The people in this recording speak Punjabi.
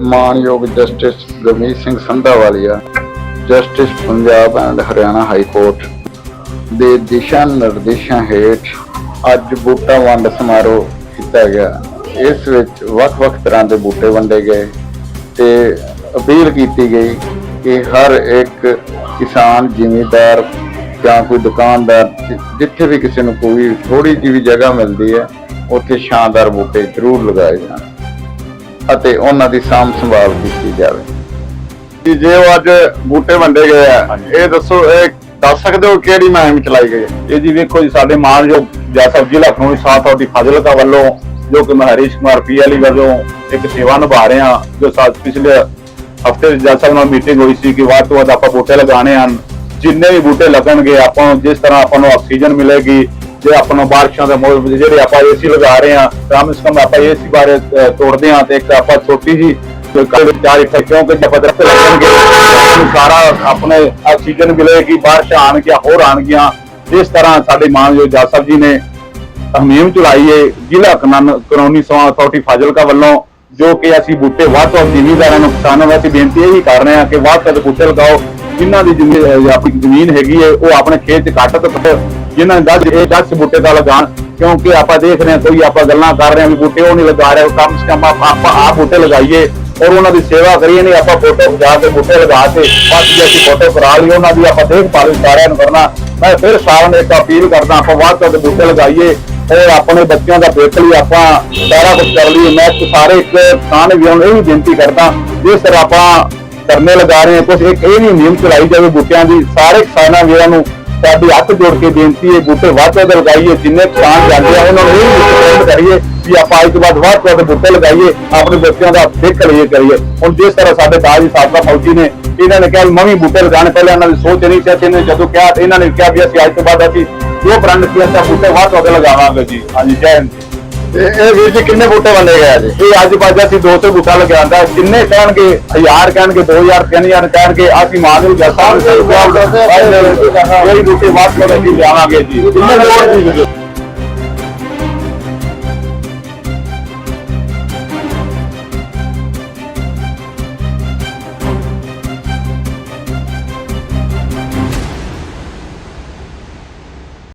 ਮਾਨਯੋਗ justice Gurmeet Singh Sandhawalia, justice Punjab and Haryana high court ਦੇ ਦਿਸ਼ਾ ਨਿਰਦੇਸ਼ਾਂ ਹੇਠ ਅੱਜ ਬੂਟਾ ਵੰਡ ਸਮਾਰੋਹ ਕੀਤਾ ਗਿਆ। ਇਸ ਵਿੱਚ ਵੱਖ-ਵੱਖ ਤਰ੍ਹਾਂ ਦੇ ਬੂਟੇ ਵੰਡੇ ਗਏ ਤੇ ਅਪੀਲ ਕੀਤੀ ਗਈ ਕਿ ਹਰ ਇੱਕ ਕਿਸਾਨ, ਜ਼ਿਮੀਂਦਾਰ ਜਾਂ ਕੋਈ ਦੁਕਾਨਦਾਰ ਜਿ- ਜਿੱਥੇ ਵੀ ਕਿਸੇ ਨੂੰ ਕੋਈ ਥੋੜੀ ਜਿਹੀ ਵੀ ਜਗ੍ਹਾ ਮਿਲਦੀ ਹੈ ਉੱਥੇ ਸ਼ਾਨਦਾਰ ਬੂਟੇ ਜ਼ਰੂਰ ਲਗਾਏ ਜਾਣ ਅਤੇ ਉਹਨਾਂ ਦੀ ਸਾਂਭ ਸੰਭਾਲ ਕੀਤੀ ਜਾਵੇ। ਜੇ ਉਹ ਅੱਜ ਬੂਟੇ ਵੰਡੇ ਗਏ ਆ ਇਹ ਦੱਸੋ ਇਹ ਦੱਸ ਸਕਦੇ ਹੋ ਕਿਹੜੀ ਮੁਹਿੰਮ ਚਲਾਈ ਗਈ ਹੈ? ਇਹ ਜੀ ਵੇਖੋ ਜੀ ਸਾਡੇ ਮਾਨਯੋਗ ਜੈਸਾ ਜ਼ਿਲ੍ਹਾ ਖਨੌਰੀ ਸਾਥ ਦੀ ਫਾਜ਼ਿਲਕਾ ਵੱਲੋਂ ਜੋ ਕਿ ਮੈਂ ਹਰੀਸ਼ ਕੁਮਾਰ ਪੀਐਲਈ ਵੱਲੋਂ ਇੱਕ ਸੇਵਾ ਨਿਭਾ ਰਹੇ ਹਾਂ ਜੋ ਸਾ ਪਿਛਲੇ ਹਫ਼ਤੇ ਜੈਸਾ ਨਾਲ ਮੀਟਿੰਗ ਹੋਈ ਸੀ ਕਿ ਵੱਧ ਤੋਂ ਵੱਧ ਆਪਾਂ ਬੂਟੇ ਲਗਾਣੇ ਹਨ। ਜਿੰਨੇ ਵੀ ਬੂਟੇ ਲੱਗਣਗੇ ਆਪਾਂ ਨੂੰ ਜਿਸ ਤਰ੍ਹਾਂ ਆਪਾਂ ਨੂੰ ਆਕਸੀਜਨ ਮਿਲੇਗੀ ਜੇ ਆਪਾਂ ਨੂੰ ਬਾਰਿਸ਼ਾਂ ਦੇ ਮੌਸਮ ਜਿਹੜੇ ਆਪਾਂ ਏਸੀ ਲਗਾ ਰਹੇ ਹਾਂ ਕਮ ਸੇ ਕਮ ਆਪਾਂ ਏਸੀ ਬਾਰੇ ਅ, ਤੋੜਦੇ ਹਾਂ ਤੇ ਇੱਕ ਆਪਾਂ ਛੋਟੀ ਜੀ ਕੱਲ ਚਾਰ ਇੱਥੇ ਕਿਉਂਕਿ ਜਦ ਦਰਖਤ ਲੱਗਣਗੇ ਸਾਰਾ ਆਪਣੇ ਆਕਸੀਜਨ ਮਿਲੇਗੀ ਬਾਰਿਸ਼ਾਂ ਆਣਗੀਆਂ ਹੋਰ ਆਣਗੀਆਂ ਜਿਸ ਤਰ੍ਹਾਂ ਸਾਡੇ ਮਾਨਯੋਗ ਜੱਜ ਸਾਹਿਬ ਜੀ ਨੇ ਮੁਹਿੰਮ ਚਲਾਈ ਹੈ ਜ਼ਿਲ੍ਹਾ ਕਾਨੂੰਨ ਕਾਨੂੰਨੀ ਸੇਵਾ ਅਥਾਰਟੀ ਫਾਜ਼ਿਲਕਾ ਵੱਲੋਂ ਜੋ ਕਿ ਅਸੀਂ ਬੂਟੇ ਵੱਧ ਤੋਂ ਵੱਧ ਜ਼ਿਮੀਂਦਾਰਾਂ ਨੂੰ ਕਿਸਾਨਾਂ ਨੂੰ ਅਸੀਂ ਬੇਨਤੀ ਇਹੀ ਕਰ ਰਹੇ ਹਾਂ ਕਿ ਵੱਧ ਤੋਂ ਬੂਟੇ ਲਗਾਓ ਜਿਨ੍ਹਾਂ ਦੀ ਜ਼ਮੀਨ ਆਪਣੀ ਜ਼ਮੀਨ ਹੈਗੀ ਹੈ, ਉਹ ਆਪਣੇ ਖੇਤ 'ਚ ਕੱਟ ਤੋਂ ਕੱਟ ਜਿਨ੍ਹਾਂ ਦਾ ਇਹ 10 ਬੂਟੇ ਦਾ ਲਗਾਉਣ, ਕਿਉਂਕਿ ਆਪਾਂ ਦੇਖ ਰਹੇ ਹਾਂ ਕੋਈ ਆਪਾਂ ਗੱਲਾਂ ਕਰ ਰਹੇ ਹਾਂ ਵੀ ਬੂਟੇ ਉਹ ਨਹੀਂ ਲਗਾ ਰਹੇ ਕਮ ਸੇ ਕਮ ਆਪਾਂ ਆਪਾਂ ਆਪ ਬੂਟੇ ਲਗਾਈਏ ਔਰ ਉਹਨਾਂ ਦੀ ਸੇਵਾ ਕਰੀਏ, ਨਹੀਂ ਆਪਾਂ ਫੋਟੋ ਖਿਚਾ ਕੇ ਬੂਟੇ ਲਗਾ ਕੇ ਬਸ ਜੇ ਅਸੀਂ ਫੋਟੋ ਕਰਾ ਲਈ ਉਹਨਾਂ ਦੀ ਆਪਾਂ ਦੇਖਭਾਲ ਵੀ ਸਾਰਿਆਂ ਨੂੰ ਕਰਨਾ। ਮੈਂ ਫਿਰ ਸਾਰਿਆਂ ਨੂੰ ਇੱਕ ਅਪੀਲ ਕਰਦਾ, ਆਪਾਂ ਵੱਧ ਤੋਂ ਵੱਧ ਬੂਟੇ ਲਗਾਈਏ ਔਰ ਆਪਣੇ ਬੱਚਿਆਂ ਦਾ ਭਵਿੱਖ ਲਈ, ਆਪਾਂ ਸਾਰਾ ਕੁਝ ਕਰ ਲਈਏ। ਮੈਂ ਸਾਰੇ ਇੱਕ ਕਿਸਾਨ ਵੀਰਾਂ ਨੂੰ ਇਹ ਵੀ ਬੇਨਤੀ ਕਰਦਾ ਜੇ ਤਰ੍ਹਾਂ ਆਪਾਂ ਧਰਨੇ ਲਗਾ ਰਹੇ ਹਾਂ ਕੁਝ ਇੱਕ ਇਹ ਵੀ ਨਿਯਮ ਚਲਾਈ ਜਾਵੇ ਬੂਟਿਆਂ ਦੀ। ਸਾਰੇ ਕਿਸਾਨਾਂ ਵੀਰਾਂ ਨੂੰ ਸਾਡੀ ਹੱਥ ਜੋੜ ਕੇ ਬੇਨਤੀ ਹੈ, ਬੂਟੇ ਵੱਧ ਤੋਂ ਵੱਧ ਲਗਾਈਏ, ਜਿੰਨੇ ਕਿਸਾਨ ਜਾਂਦੇ ਆ, ਉਹਨਾਂ ਨੂੰ ਇਹ ਵੀ ਕਰੀਏ ਵੀ ਆਪਾਂ ਅੱਜ ਤੋਂ ਬਾਅਦ ਵੱਧ ਤੋਂ ਵੱਧ ਬੂਟੇ ਲਗਾਈਏ, ਆਪਣੇ ਬੱਚਿਆਂ ਦਾ ਦੇਖ ਲਈਏ, ਕਰੀਏ। ਹੁਣ ਜਿਸ ਤਰ੍ਹਾਂ ਸਾਡੇ ਤਾਜ ਜੀ ਸਾਬਕਾ ਫੌਜੀ ਨੇ ਇਹਨਾਂ ਨੇ ਕਿਹਾ ਵੀ ਮੈਂ ਬੂਟੇ ਲਗਾਉਣੇ, ਪਹਿਲਾਂ ਇਹਨਾਂ ਦੀ ਸੋਚ ਨਹੀਂ ਸੀ, ਅਸੀਂ ਨੇ ਜਦੋਂ ਕਿਹਾ ਤੇ ਇਹਨਾਂ ਨੇ ਕਿਹਾ ਵੀ ਅਸੀਂ ਅੱਜ ਤੋਂ ਬਾਅਦ ਅਸੀਂ ਜੋ ਪ੍ਰਣ ਕੀਤਾ ਤਾਂ ਬੂਟੇ ਵੱਧ ਤੋਂ ਵੱਧ ਲਗਾਵਾਂਗੇ ਜੀ। ਹਾਂਜੀ, ਜੈ ਹਿੰਦ। ਇਹ ਵੀਰ ਜੀ ਕਿੰਨੇ ਬੂਟੇ ਵੰਡੇ ਗਏ ਅੱਜ ਇਹ ਅੱਜ ਬਾਅਦ ਅਸੀਂ 200 ਬੂਟਾ ਲਗਾਉਂਦਾ ਕਿੰਨੇ ਕਹਿਣਗੇ? 1000 ਕਹਿਣਗੇ 2000 3000 ਕਹਿਣਗੇ। ਅਸੀਂ ਮਾਨ ਨੂੰ ਜੱਸਾ ਕੋਈ ਬੂਟੇ ਵਾਸਤੇ ਲਿਆਵਾਂਗੇ ਜੀ। ਕਿੰਨੇ ਲੋੜ ਜੀ?